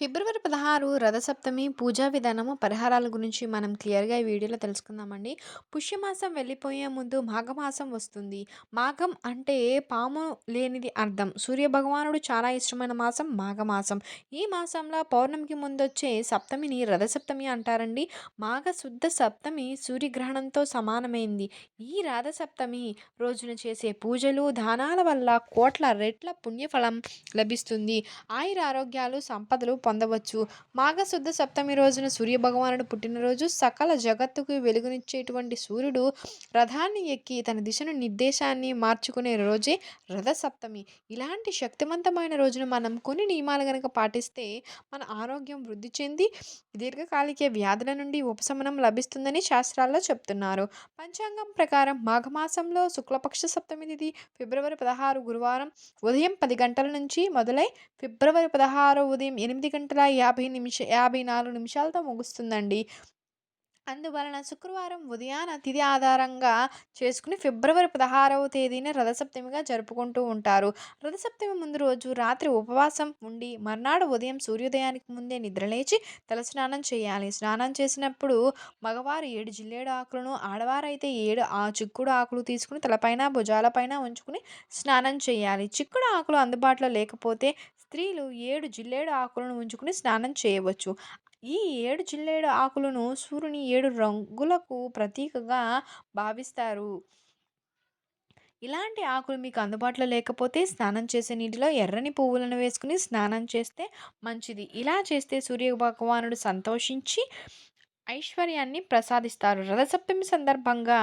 ఫిబ్రవరి పదహారు రథసప్తమి పూజా విధానము పరిహారాల గురించి మనం క్లియర్గా ఈ వీడియోలో తెలుసుకుందామండి. పుష్యమాసం వెళ్ళిపోయే ముందు మాఘమాసం వస్తుంది. మాఘం అంటే పాము లేనిది అర్థం. సూర్య భగవానుడు చాలా ఇష్టమైన మాసం మాఘమాసం. ఈ మాసంలో పౌర్ణమికి ముందు వచ్చే సప్తమిని రథసప్తమి అంటారండి. మాఘ శుద్ధ సప్తమి సూర్యగ్రహణంతో సమానమైంది. ఈ రథసప్తమి రోజున చేసే పూజలు దానాల వల్ల కోట్ల రెట్ల పుణ్యఫలం లభిస్తుంది. ఆయుర ఆరోగ్యాలు సంపదలు పొందవచ్చు. మాఘశుద్ధ సప్తమి రోజున సూర్యభగవానుడు పుట్టినరోజు సకల జగత్తుకు వెలుగునిచ్చేటువంటి సూర్యుడు రథాన్ని ఎక్కి తన దిశను నిర్దేశాన్ని మార్చుకునే రోజే రథ సప్తమి ఇలాంటి శక్తివంతమైన రోజున మనం కొన్ని నియమాలు కనుక పాటిస్తే మన ఆరోగ్యం వృద్ధి చెంది దీర్ఘకాలిక వ్యాధుల నుండి ఉపశమనం లభిస్తుందని శాస్త్రాల్లో చెప్తున్నారు. పంచాంగం ప్రకారం మాఘమాసంలో శుక్లపక్ష సప్తమి తిథి ఫిబ్రవరి పదహారు గురువారం ఉదయం పది గంటల నుంచి మొదలై ఫిబ్రవరి పదహారు ఉదయం ఎనిమిది గంటల యాభై నిమిష యాభై నాలుగు నిమిషాలతో ముగుస్తుందండి. అందువలన శుక్రవారం ఉదయాన తిథి ఆధారంగా చేసుకుని ఫిబ్రవరి పదహారవ తేదీన రథసప్తమిగా జరుపుకుంటూ ఉంటారు. రథసప్తమి ముందు రోజు రాత్రి ఉపవాసం ఉండి మర్నాడు ఉదయం సూర్యోదయానికి ముందే నిద్రలేచి తలస్నానం చేయాలి. స్నానం చేసినప్పుడు మగవారు ఏడు జిల్లేడు ఆకులను ఆడవారైతే ఏడు ఆ చిక్కుడు ఆకులు తీసుకుని తలపైన భుజాలపైన ఉంచుకుని స్నానం చేయాలి. చిక్కుడు ఆకులు అందుబాటులో లేకపోతే స్త్రీలు ఏడు జిల్లేడు ఆకులను ఉంచుకుని స్నానం చేయవచ్చు. ఈ ఏడు జిల్లేడు ఆకులను సూర్యుని ఏడు రంగులకు ప్రతీకగా భావిస్తారు. ఇలాంటి ఆకులు మీకు అందుబాటులో లేకపోతే స్నానం చేసే నీటిలో ఎర్రని పువ్వులను వేసుకుని స్నానం చేస్తే మంచిది. ఇలా చేస్తే సూర్య భగవానుడు సంతోషించి ఐశ్వర్యాన్ని ప్రసాదిస్తారు. రథసప్తమి సందర్భంగా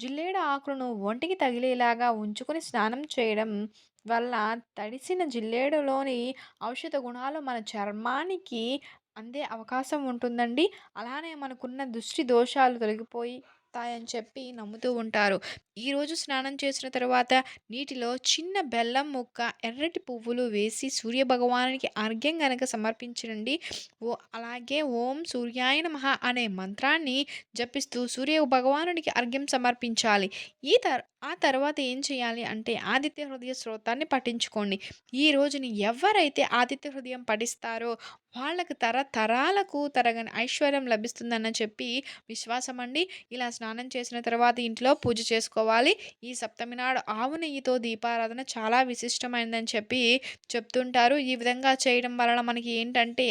జిల్లేడు ఆకులను ఒంటికి తగిలేలాగా ఉంచుకొని స్నానం చేయడం వల్ల తడిసిన జిల్లేడులోని ఔషధ గుణాలు మన చర్మానికి అందే అవకాశం ఉంటుందండి. అలానే మనకున్న దృష్టి దోషాలు తొలగిపోయి వస్తాయని చెప్పి నమ్ముతూ ఉంటారు. ఈరోజు స్నానం చేసిన తర్వాత నీటిలో చిన్న బెల్లం ముక్క ఎర్రటి పువ్వులు వేసి సూర్య భగవానునికి అర్ఘ్యం గనక సమర్పించండి. ఓ అలాగే ఓం సూర్యాయ నమః అనే మంత్రాన్ని జపిస్తూ సూర్య భగవానుడికి అర్ఘ్యం సమర్పించాలి. ఈ తర్ ఆ తర్వాత ఏం చేయాలి అంటే ఆదిత్య హృదయ స్రోతాన్ని పఠించుకోండి. ఈ రోజుని ఎవరైతే ఆదిత్య హృదయం పఠిస్తారో వాళ్ళకు తరతరాలకు తరగని ఐశ్వర్యం లభిస్తుందని చెప్పి విశ్వాసం అండి ఇలా స్నానం స్నానం చేసిన తర్వాత ఇంట్లో పూజ చేసుకోవాలి. ఈ సప్తమి నాడు ఆవు నెయ్యితో దీపారాధన చాలా విశిష్టమైనదని చెప్పి చెప్తుంటారు. ఈ విధంగా చేయడం వలన మనకి ఏంటంటే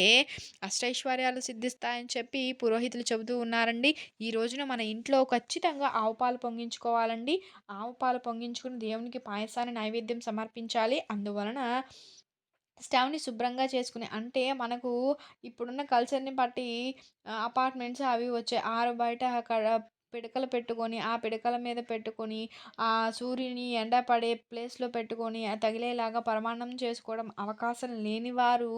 అష్టైశ్వర్యాలు సిద్ధిస్తాయని చెప్పి పురోహితులు చెబుతూ ఉన్నారండి. ఈ రోజున మన ఇంట్లో ఖచ్చితంగా ఆవు పాలు పొంగించుకోవాలండి. ఆవు పాలు పొంగించుకుని దేవునికి పాయసాన్ని నైవేద్యం సమర్పించాలి. అందువలన స్టవ్ని శుభ్రంగా చేసుకుని అంటే మనకు ఇప్పుడున్న కల్చర్ని బట్టి అపార్ట్మెంట్స్ అవి వచ్చాయి ఆరు బయట అక్కడ పిడకలు పెట్టుకొని ఆ పిడకల మీద పెట్టుకొని ఆ సూర్యుని ఎండ పడే ప్లేస్లో పెట్టుకొని తగిలేలాగా పరమాన్నం చేసుకోవడం అవకాశం లేని వారు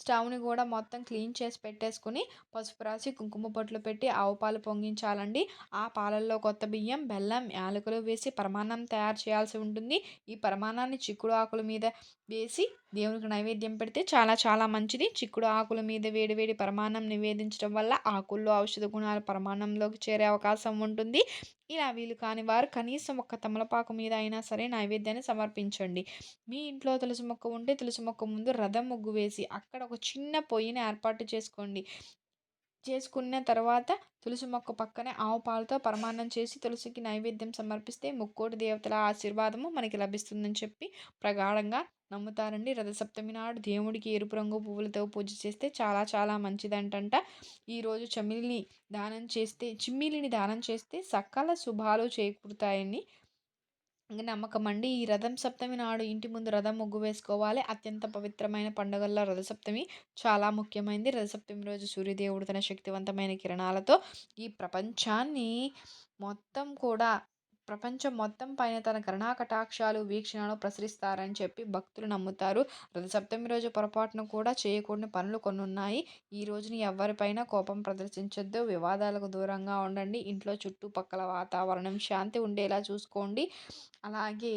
స్టవ్ని కూడా మొత్తం క్లీన్ చేసి పెట్టేసుకుని పసుపు రాసి కుంకుమ బొట్లు పెట్టి ఆవు పాలు పొంగించాలండి. ఆ పాలల్లో కొత్త బియ్యం బెల్లం యాలకులు వేసి పరమాన్నం తయారు చేయాల్సి ఉంటుంది. ఈ పరమాన్నాన్ని చిక్కుడు ఆకుల మీద వేసి దేవునికి నైవేద్యం పెడితే చాలా చాలా మంచిది. చిక్కుడు ఆకుల మీద వేడివేడి పరమాణం నివేదించడం వల్ల ఆకుల్లో ఔషధ గుణాలు పరమాణంలోకి చేరే అవకాశం ఉంటుంది. ఇలా వీలు కాని వారు కనీసం ఒక తమలపాకు మీద అయినా సరే నైవేద్యాన్ని సమర్పించండి. మీ ఇంట్లో తులసి మొక్క ఉంటే తులసి మొక్క ముందు రథం ముగ్గు వేసి అక్కడ ఒక చిన్న పొయ్యిని ఏర్పాటు చేసుకోండి. చేసుకున్న తర్వాత తులసి మొక్క పక్కనే ఆవు పాలతో పరమాన్నం చేసి తులసికి నైవేద్యం సమర్పిస్తే ముక్కోటి దేవతల ఆశీర్వాదము మనకి లభిస్తుందని చెప్పి ప్రగాఢంగా నమ్ముతారండి. రథసప్తమి నాడు దేవుడికి ఎరుపు రంగు పువ్వులతో పూజ చేస్తే చాలా చాలా మంచిదంటంట. ఈరోజు చమిలిని దానం చేస్తే చిమ్మిలిని దానం చేస్తే సకల శుభాలు చేకూరుతాయని నమ్మకం అండి. ఈ రథం సప్తమి నాడు ఇంటి ముందు రథం ముగ్గు వేసుకోవాలి. అత్యంత పవిత్రమైన పండుగల్లో రథసప్తమి చాలా ముఖ్యమైనది రథసప్తమి రోజు సూర్యదేవుడు తన శక్తివంతమైన కిరణాలతో ఈ ప్రపంచాన్ని మొత్తం కూడా ప్రపంచం మొత్తం పైన తన కరుణా కటాక్షాలు వీక్షణలు ప్రసరిస్తారని చెప్పి భక్తులు నమ్ముతారు. రథసప్తమి రోజు పొరపాటున కూడా చేయకూడని పనులు కొన్ని ఉన్నాయి ఈ రోజుని ఎవరిపైన కోపం ప్రదర్శించొద్దు. వివాదాలకు దూరంగా ఉండండి. ఇంట్లో చుట్టుపక్కల వాతావరణం శాంతి ఉండేలా చూసుకోండి. అలాగే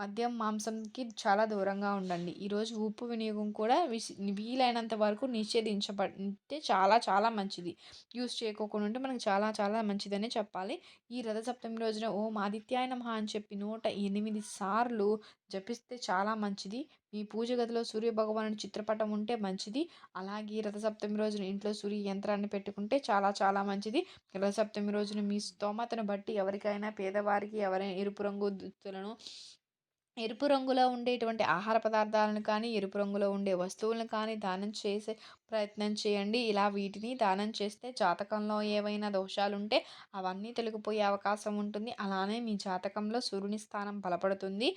మద్యం మాంసంకి చాలా దూరంగా ఉండండి. ఈరోజు ఉప్పు వినియోగం కూడా విసి వీలైనంత వరకు నిషేధించబడితే చాలా చాలా మంచిది. యూస్ చేయకోకుండా ఉంటే మనకు చాలా చాలా మంచిదనే చెప్పాలి. ఈ రథసప్తమి రోజున ఓం ఆదిత్యాయ నమః అని చెప్పి నూట ఎనిమిది సార్లు జపిస్తే చాలా మంచిది. మీ పూజ గదిలో సూర్యభగవాను చిత్రపటం ఉంటే మంచిది. అలాగే రథసప్తమి రోజున ఇంట్లో సూర్య యంత్రాన్ని పెట్టుకుంటే చాలా చాలా మంచిది. రథసప్తమి రోజున మీ స్తోమతను బట్టి ఎవరికైనా పేదవారికి ఎవరైనా ఎరుపు రంగు దుస్తులను ఎరుపు రంగులో ఉండేటువంటి ఆహార పదార్థాలను కానీ ఎరుపు రంగులో ఉండే వస్తువులను కానీ దానం చేసే ప్రయత్నం చేయండి. ఇలా వీటిని దానం చేస్తే జాతకంలో ఏవైనా దోషాలు ఉంటే అవన్నీ తొలగిపోయే అవకాశం ఉంటుంది. అలానే మీ జాతకంలో సూర్యుని స్థానం బలపడుతుంది.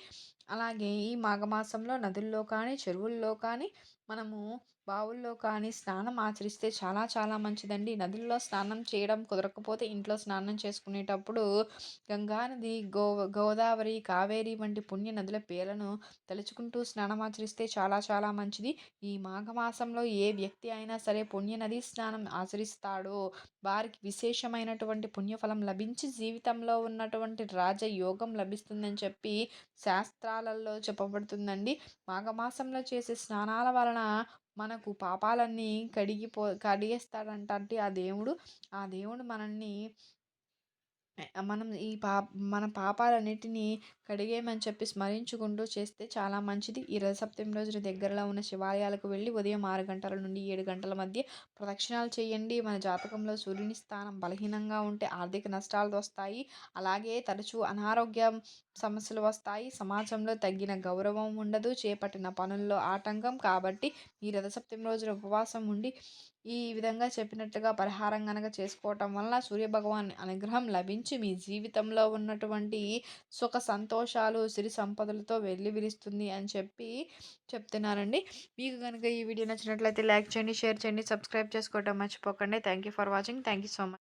అలాగే ఈ మాఘమాసంలో నదుల్లో కానీ చెరువుల్లో కానీ మనము బావుల్లో కానీ స్నానం ఆచరిస్తే చాలా చాలా మంచిదండి. నదుల్లో స్నానం చేయడం కుదరకపోతే ఇంట్లో స్నానం చేసుకునేటప్పుడు గంగా నది గో గోదావరి కావేరి వంటి పుణ్య నదుల పేర్లను తలుచుకుంటూ స్నానం ఆచరిస్తే చాలా చాలా మంచిది. ఈ మాఘమాసంలో ఏ వ్యక్తి అయినా సరే పుణ్య నదీ స్నానం ఆచరిస్తాడో వారికి విశేషమైనటువంటి పుణ్యఫలం లభించి జీవితంలో ఉన్నటువంటి రాజయోగం లభిస్తుందని చెప్పి శాస్త్రాలలో చెప్పబడుతుందండి. మాఘమాసంలో చేసే స్నానాల వలన మనకు పాపాలన్నీ కడిగిపో కడిగేస్తాడంట అంటే ఆ దేవుడు. ఆ దేవుడు మనల్ని మనం ఈ పా మన పాపాలన్నిటినీ కడిగేయమని చెప్పి స్మరించుకుంటూ చేస్తే చాలా మంచిది. ఈ రథసప్తమి రోజున దగ్గరలో ఉన్న శివాలయాలకు వెళ్ళి ఉదయం ఆరు గంటల నుండి ఏడు గంటల మధ్య ప్రదక్షిణాలు చేయండి. మన జాతకంలో సూర్యుని స్థానం బలహీనంగా ఉంటే ఆర్థిక నష్టాలు వస్తాయి. అలాగే తరచూ అనారోగ్య సమస్యలు వస్తాయి. సమాజంలో తగ్గిన గౌరవం ఉండదు. చేపట్టిన పనుల్లో ఆటంకం. కాబట్టి ఈ రథసప్తమి రోజున ఉపవాసం ఉండి ఈ విధంగా చెప్పినట్టుగా పరిహారం కనుక చేసుకోవటం వలన సూర్యభగవాన్ అనుగ్రహం లభించి మీ జీవితంలో ఉన్నటువంటి సుఖ సంతోషాలు సిరి సంపదలతో వెళ్ళి విరుస్తుంది అని చెప్పి చెప్తున్నారండి. మీకు కనుక ఈ వీడియో నచ్చినట్లయితే లైక్ చేయండి షేర్ చేయండి సబ్స్క్రైబ్ చేసుకోవటం మర్చిపోకండి. Thank you for watching. Thank you so much.